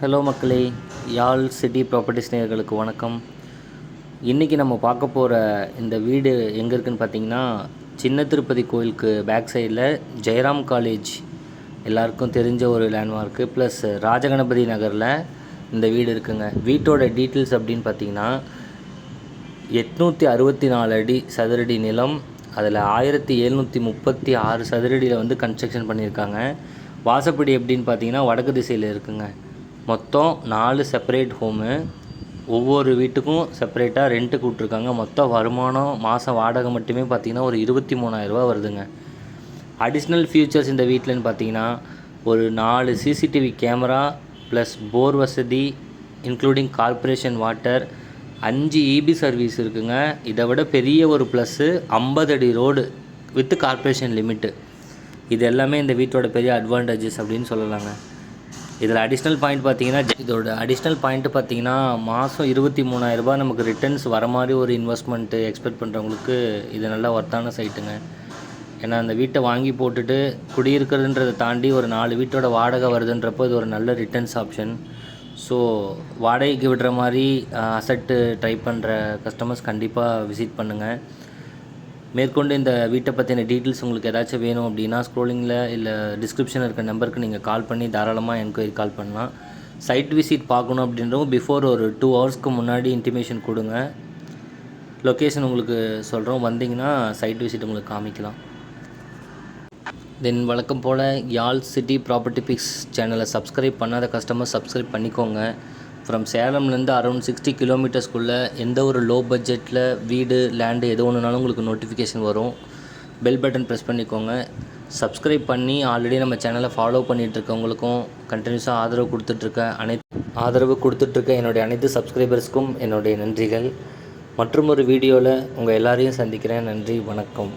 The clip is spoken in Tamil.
ஹலோ மக்களே யாழ் சிட்டி ப்ராப்பர்ட்டிஸ் நேயர்களுக்கு வணக்கம். இன்றைக்கி நம்ம பார்க்க போகிற இந்த வீடு எங்கே இருக்குன்னு பார்த்தீங்கன்னா சின்ன திருப்பதி கோயிலுக்கு பேக் சைடில் ஜெயராம் காலேஜ் எல்லாருக்கும் தெரிஞ்ச ஒரு லேண்ட்மார்க்கு ப்ளஸ் ராஜகணபதி நகரில் இந்த வீடு இருக்குங்க. வீட்டோட டீட்டெயில்ஸ் அப்படின்னு பார்த்தீங்கன்னா எட்நூற்றி அறுபத்தி நாலு அடி சதுரடி நிலம் அதில் ஆயிரத்தி எழுநூற்றி முப்பத்தி ஆறு சதுரடியில் வந்து கன்ஸ்ட்ரக்ஷன் பண்ணியிருக்காங்க. வாசப்படி எப்படின்னு பார்த்தீங்கன்னா வடக்கு திசையில் இருக்குங்க. மொத்தம் நாலு செப்பரேட் ஹோமு ஒவ்வொரு வீட்டுக்கும் செப்பரேட்டாக ரெண்ட்டுக்கு விட்ருக்காங்க மொத்த வருமானம் மாதம் வாடகை மட்டுமே பார்த்தீங்கன்னா ஒரு இருபத்தி மூணாயிரரூபா வருதுங்க. அடிஷ்னல் ஃபியூச்சர்ஸ் இந்த வீட்டில்னு பார்த்தீங்கன்னா ஒரு நாலு சிசிடிவி கேமரா ப்ளஸ் போர் வசதி இன்க்ளூடிங் கார்ப்பரேஷன் வாட்டர் அஞ்சு இபி சர்வீஸ் இருக்குங்க. இதை விட பெரிய ஒரு ப்ளஸ்ஸு ஐம்பது அடி ரோடு வித் கார்ப்பரேஷன் லிமிட்டு இது எல்லாமே இந்த வீட்டோட பெரிய அட்வான்டேஜஸ் அப்படின்னு சொல்லலாங்க. இதில் அடிஷ்னல் பாயிண்ட் பார்த்தீங்கன்னா இதோட அடிஷ்னல் பாயிண்ட்டு பார்த்தீங்கன்னா மாதம் இருபத்தி மூணாயிரரூபா நமக்கு ரிட்டர்ன்ஸ் வர மாதிரி ஒரு இன்வெஸ்ட்மெண்ட்டு எக்ஸ்பெக்ட் பண்ணுறவங்களுக்கு இது நல்ல ஒர்த்தான சைட்டுங்க ஏன்னா அந்த வீட்டை வாங்கி போட்டுட்டு குடியிருக்கிறதுன்றதை தாண்டி ஒரு நாலு வீட்டோட வாடகை வருதுன்றப்போ இது ஒரு நல்ல ரிட்டர்ன்ஸ் ஆப்ஷன் ஸோ வாடகைக்கு விடுற மாதிரி அசட்டு ட்ரை பண்ணுற கஸ்டமர்ஸ் கண்டிப்பாக விசிட் பண்ணுங்கள் மேற்கொண்டு இந்த வீட்டை பற்றின டீட்டெயில்ஸ் உங்களுக்கு ஏதாச்சும் வேணும் அப்படின்னா ஸ்க்ரோலிங்கில் இல்லை டிஸ்கிரிப்ஷனில் இருக்க நம்பருக்கு நீங்கள் கால் பண்ணி தாராளமாக என்கொயரி கால் பண்ணலாம். சைட் விசிட் பார்க்கணும் அப்படின்றவங்க பிஃபோர் ஒரு டூ ஹவர்ஸ்க்கு முன்னாடி இன்டிமேஷன் கொடுங்க. லொக்கேஷன் உங்களுக்கு சொல்கிறோம் வந்தீங்கன்னா சைட் விசிட் உங்களுக்கு காமிக்கலாம். தென் வழக்கம் போல் யாழ் சிட்டி ப்ராப்பர்ட்டி பிக்ஸ் சேனலை சப்ஸ்கிரைப் பண்ணாத கஸ்டமர் சப்ஸ்கிரைப் பண்ணிக்கோங்க. ஃப்ரம் சேலம்லேருந்து அரௌண்ட் சிக்ஸ்டி கிலோமீட்டர்ஸ்குள்ளே எந்த ஒரு லோ பட்ஜெட்டில் வீடு லேண்டு எது ஒன்றுனாலும் உங்களுக்கு நோட்டிஃபிகேஷன் வரும். பெல் பட்டன் ப்ரெஸ் பண்ணிக்கோங்க. சப்ஸ்கிரைப் பண்ணி ஆல்ரெடி நம்ம சேனலை ஃபாலோ பண்ணிகிட்டு இருக்கவங்களுக்கும் கண்டினியூஸாக ஆதரவு கொடுத்துட்ருக்க அனைத்து ஆதரவு கொடுத்துட்ருக்க என்னுடைய அனைத்து சப்ஸ்கிரைபர்ஸ்க்கும் என்னுடைய நன்றிகள். மற்றும் ஒரு வீடியோவில் உங்கள் எல்லாரையும் சந்திக்கிறேன். நன்றி வணக்கம்.